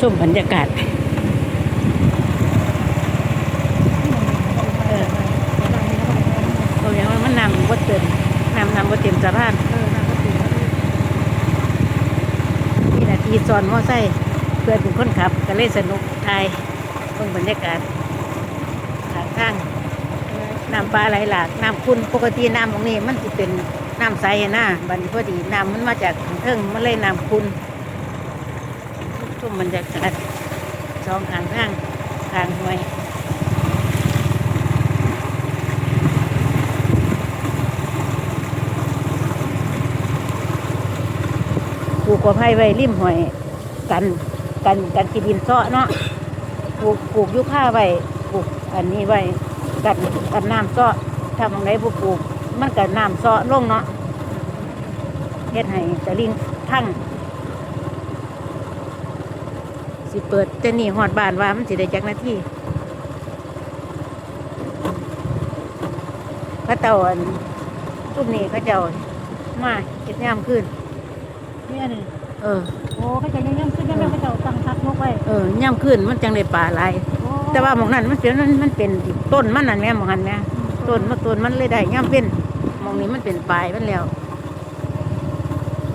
ชมบรรยากาศเออตรงมันนำวัดเต็มนำนำวัดเต็มสะพานนี่แหละที่สอนมอไซค์เพื่อนเป็นคนขับก็เลยสนุกทายเบิ่งบรรยากาศทางข้างน้ำปลาไหลหลากน้ำคุณปกติน้ำตรงนี้มันจะเป็นน้ำใสนะบันพอดีน้ำมันมาจากข้างเทิงมันเลยน้ำคุณ ชมบรรยากาศสองข้างข้างทางห้วยปลูกกว่าไผ่ไว้ริมห้วยกันกันกันกีดินเซาะเนาะปลูกปลูกยุค่าไว้ปลูกอันนี้ไว้กันกันน้ำเซาะถ้าบางไหนบ่ปลูกมันกับน้ำเซาะลงเนาะเฮ็ดให้ตะลิงทั้ง สิเปิดแต่นี่หอดบ้านว่ามันสิได้จักนาทีพระเต่าอันทุกนี้เขาเจ้ามาเก็บยามขึ้นเนี่ยนี่เออ โอ้เขาจะยังยังขึ้นยังยังเขาจะตั้งทักนกไว้เออย่ามขึ้นมันจังได้ป่าหลายโอ้แต่ว่าหมองนั้นมันเป็นมันมันเป็นต้นมันนั่นแหม่หมองนั้นแหม่ต้นมันต้นมันเลยได้ย่ามเป็นหมองนี้มันเป็นปลายมันแล้ว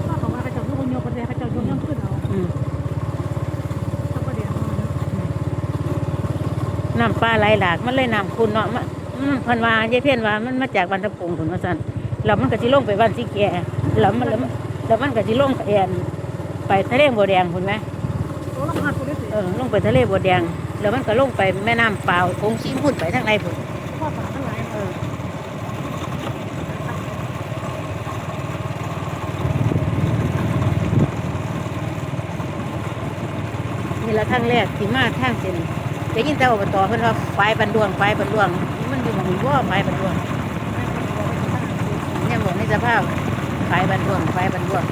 ถ้าเขาว่าเขาจะยุ่งยกประเดี๋ยวเขาจะยุ่งยังขึ้นเอา อืม ถ้าประเดี๋ยว น้ำปลาไหลหลากมันเลยน้ำคุณเนาะมันอืมเพันว่ายายเพี้ยนว่ามันมาจากวันตะปุงถุนมาสั่นแล้วมันก็สิลงไปวันสีแก่แล้วมันแล้วมันแล้วมันก็สิลงไปแอนไปทะเลบัวแดงคุณไหมโอ้ลำพัดคนนี้สิเออลงไปทะเลบัวแดง แล้วมันก็ลงไปแม่น้ำเปล่าคงชิมพุ่นไปทางในพุ่นข้อสารทั้งหลายเออนี่ละทางแรกที่มาทางเส้น จะยินแต่อบตเพิ่นว่าไฟบันดวงไฟบันดวง มันอยู่หมองนี้ว่าไฟบันดวงยังบอกในสภาพไฟบันดวงไฟบันดวง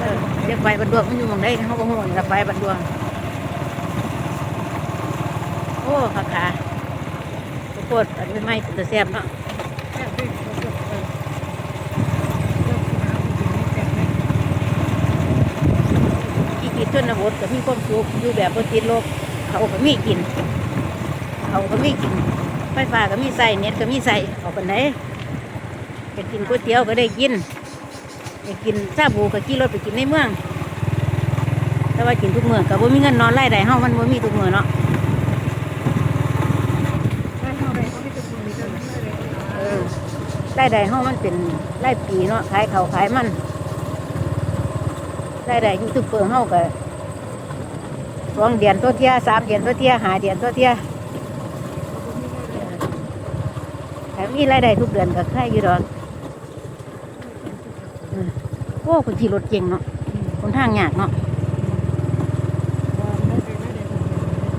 เออเรียกไฟบันดวงมันอยู่หมองใดเขาก็ห่วงกับไฟบันดวง โอ้ขาขาข้าวโพดอันนี้ไม่เป็นตะแซ่บเนาะกี่กินชนบทก็มีความสุขอยู่แบบบนติดโลก เขาก็มีกินเขาก็มีกินไฟฟ้าก็มีใส่เน็ตก็มีใส่เอากันไหนไปกินก๋วยเตี๋ยวก็ได้กินไปกินซาบูก็ขี่รถไปกินในเมือง แต่ว่ากินทุกเมืองก็บ่มีเงินนอนไล่ใดเฮามันบ่มีทุกเมืองเนาะได้ใดห้องมันเป็นไร่ปีเนาะขายเขาขายมันได้ใดยูทูบเบอร์เฮาก็ สองเดือนตัวเทียสามเดือนตัวเทียหาเดือนตัวเทียแต่มีรายได้ทุกเดือนก็ค่ายอยู่ดอกเอโอ้คนขี่รถเก่งเนาะคนทางยากเนาะ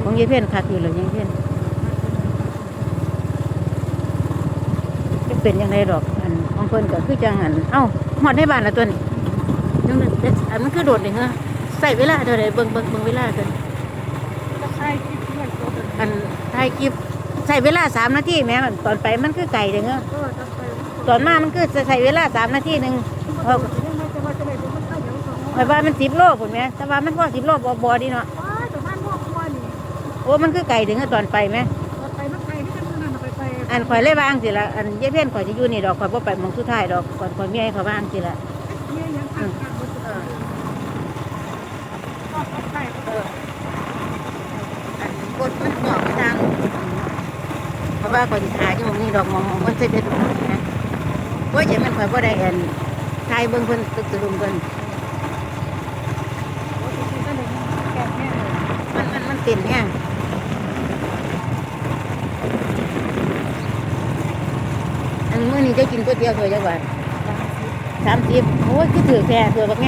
ของยายเพี้ยนคักอยู่เลยยายเพี้ยนจะเป็นยังไงดอกอันของเพิ่นก็คือจังอันเอ้าหอดในบ้านละตัวนี้ยังนึกเอ๊ะอันมันคือโดดนี่เหรอใส่เวลาเท่าไรเบิ่งเบิ่งเบิ่งเวลาเท่า อันถ่ายคลิปใส่เวลาสามนาทีแหม่มันตอนไปมันคือไก่เด้อเหรอตอนมามันคือใส่เวลาสามนาทีหนึ่งเอาไว้ว่ามันสิบโลพุ่นแหม่แต่ว่ามันพอสิบโลบ่บ่ดีเนาะโอ้มันคือไก่เด้อเหรอตอนไปแหม่อันข่อยเลยว่าอังสิละอันยายเพ่นข่อยจะอยู่นี่ดอกข่อยบ่ไปหมองสุดท้ายดอกก่อนข่อยเมียให้ข่อยว่าอังสิละเออ อันกดมันหอกไปทางเพราะ ว่าคนขายอยู่ม้องนี้ดอกมองมองมันจะเด็ดนะว่าจะมันข่อยบ่ได้เห็นทายเบิ่งเพิ่นตึกตะลุมเพิ่นมันมันมันต็นเนี่ยอันมื้อนี้จะกินก๋วยเตี๋ยวถ้วยจักบาทสามสิบโอ้ยคือถือแพร่ถ้วยบักไง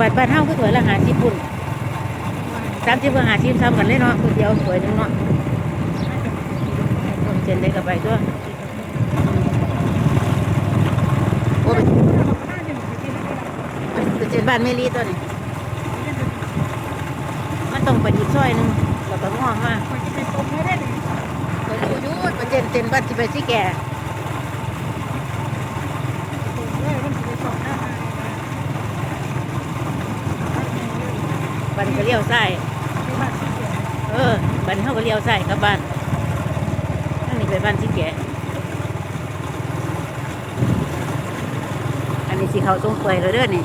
บาทบาทเฮาคือถ้วยละหาสิบปุ่นสามสิบกับห้าสิบซ้ำกันเลยเนาะก๋วยเตี๋ยวสวยจังเนาะ เส้นได้กับไปตัวโอ้ยเป็นเส้นบ้านเมลีตัวนี้มันต้องไปอีกซอยหนึงแล้วก็ง่วงมากไปอยู่อยูดไปเส้นเส้นบ้านที่ไปสิแก่บันก็เลี้ยวซ้ายที่บ้เออ บันเขาก็เลี้ยวซ้ายกลับบ้าน ไปบ้านที่แก่อันนี้สีเขาทรงเปื่อยแล้วเด้อนี่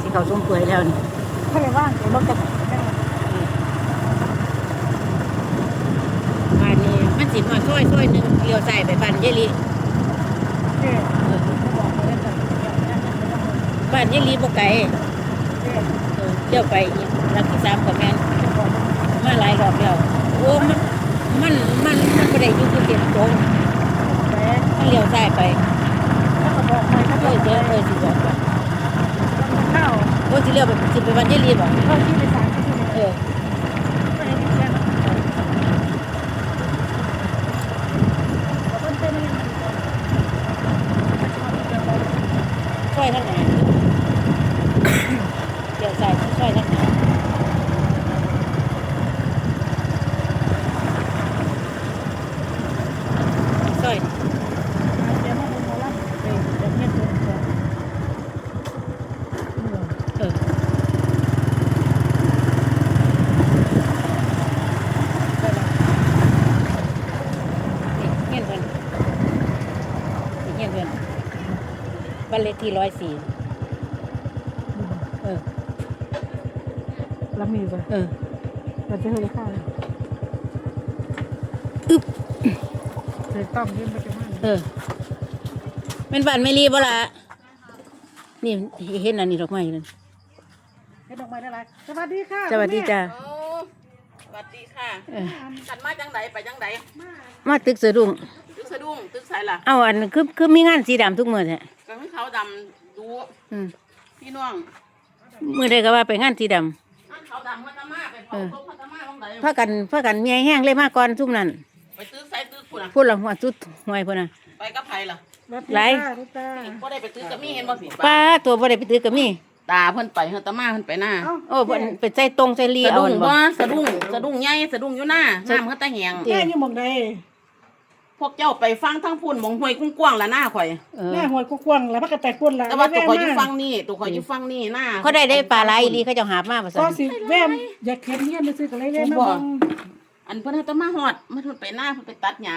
สีเขาทรงเปื่อยแล้วนี่เขาเลยว่างเดี๋ยวรถจะไหนกันบ้านนี้มันสิมาซอยซอยหนึ่งเลี้ยวซ้ายไปบ้านเยลีเจ๊บอกเลยแต่เดี๋ยวนั่นนั่นนั่นบ้านเยลีบ่ไกลเจ๊เออเลี้ยวไปอีกหลักที่สามกับแม่นบอกมาหลายรอบแล้วโอ้มัน มันมันมันไม่ได้อยู่ที่เส้นตรงแม่มันเลี้ยวซ้ายไปถ้าเขาบอกไปเขาเอจะอเจเจออเออสิบอกว่าข้าวโอ้สิเลี้ยวไปสิไปบ้านเยลีบ่เข้าที่ไปสารที่นี่เออก็เลยมีแค่นั้นต้นเต้นนี่ซอยทางไหนเลี้ยวซ้ายซอยทางไหนซอย เดี๋ยวมาดูโมล่าเดี๋ยวเดี๋ยวเงียบเลย เออนี่เงี้ยนเพิ่นนี่เงี้ยนเพิ่น บ้านเลขที่ร้อยสี่เออแล้วมีไปเออเราจะเฮยข้าวอึ๊บเธอต้องยื่นไปจะมั่นเออเป็นบ้านไม่รีบ่ล่ะนี่เห็นอันนี้ดอกไม้นั่นให้ดอกไม้ได้ไรสวัสดีค่ะสวัสดีจ้าโอ้สวัสดีค่ะเออกันมาจังไดไปจังไดมาตึกเสือดุงตึกสะดุ้งตึกสายล่ะเอาอันคือคือมีงานสีดำทุกมื้อแท้ก็คือเขาดำดูอืมพี่น้องมื้อใดก็ว่าไปงานสีดำนั่นเขาดำพัตมาไปเผาศพพัตมาของไดพากันพากันเมียแห้งเลยมาก่อนซุ่มนั้นไปตึกสายตึกคุณน่ะพูดละหัวสุดหวยพุ่นน่ะ ไปกับไผล่ะไหล ลูกตาบ่ได้ไปตึกกับมีเห็นบ่สิป้าตัวบ่ได้ไปตึกก็มีตาเพิ่นไปเฮาตมาเพิ่นไปหน้าโอ้เพิ่นไปใส่ตรงใส่ลีสะเอาดุ้งหั่นบ่บ่สะดุ้งสะดุ้งใหญ่สะดุ้งอยู่หน้าน้ำเฮาตะแหง แม่อยู่หมองใด พวกเจ้าไปฟังทั้งพุ่นหมองห้วยกุ้งกว้างละหน้าข่อย เออแม่หวยกว้างๆแล้วพักกระแตกปุ่นละแต่ว่าตัวข่อยอยู่ฟังนี่ตัวข่อยอยู่ฟังนี่หน้า เขาได้ได้ปลาไหลอีหลีเขาเจ้าหาบมาว่าก็ซั่นสิแวมอยากเข็นเงี้ยไปซื้อกันเลยแวมมาบังอันเพิ่นเฮาตมาฮอดมาเพิ่นไปหน้าเพิ่นไปตัดหญ้า